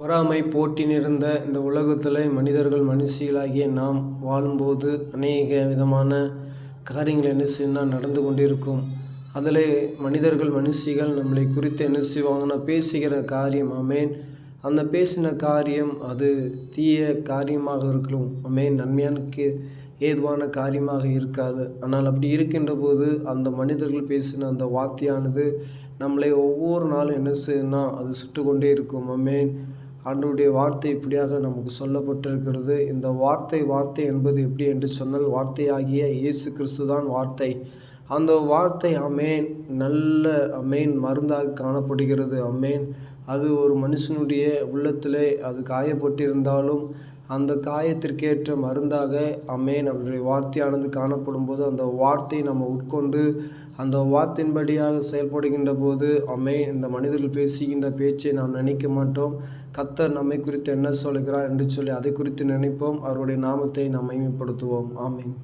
பொறாமை போட்டி நிறைந்த இந்த உலகத்தில் மனிதர்கள் மனுஷிகளாகிய நாம் வாழும்போது அநேக விதமான காரியங்கள் என்ன செய்யணும் நடந்து கொண்டிருக்கும். அதில் மனிதர்கள் மனுஷிகள் நம்மளை குறித்து என்ன செய்வாங்கன்னா பேசுகிற காரியம் அமேன் அந்த பேசின காரியம் அது தீய காரியமாக இருக்கலாம் அமேன் நன்மையான கே ஏதுவான காரியமாக இருக்காது. ஆனால் அப்படி இருக்கின்ற போது அந்த மனிதர்கள் பேசின அந்த வார்த்தையானது நம்மளை ஒவ்வொரு நாளும் என்ன செய்யணும்னா அது சுட்டு கொண்டே இருக்கும் அமேன் ஆண்டவருடைய வார்த்தை இப்படியாக நமக்கு சொல்லப்பட்டிருக்கிறது. இந்த வார்த்தை வார்த்தை என்பது எப்படி என்று சொன்னால் வார்த்தையாகிய இயேசு கிறிஸ்து தான் வார்த்தை. அந்த வார்த்தை அமேன் நல்ல அமேன் மருந்தாக காணப்படுகிறது. அமேன். அது ஒரு மனுஷனுடைய உள்ளத்திலே அது காயப்பட்டிருந்தாலும் அந்த காயத்திற்கேற்ற மருந்தாக அமேன் அவருடைய வார்த்தையானது காணப்படும் போது அந்த வார்த்தையை நம்ம உட்கொண்டு அந்த வார்த்தையின்படியாக செயல்படுகின்ற போது அமே இந்த மனிதர்கள் பேசுகின்ற பேச்சை நாம் நினைக்க மாட்டோம். கத்தர் நம்மை குறித்து என்ன சொல்கிறார் என்று சொல்லி அதை குறித்து நினைப்போம். அவருடைய நாமத்தை நாம் மைமைப்படுத்துவோம் ஆமேன்.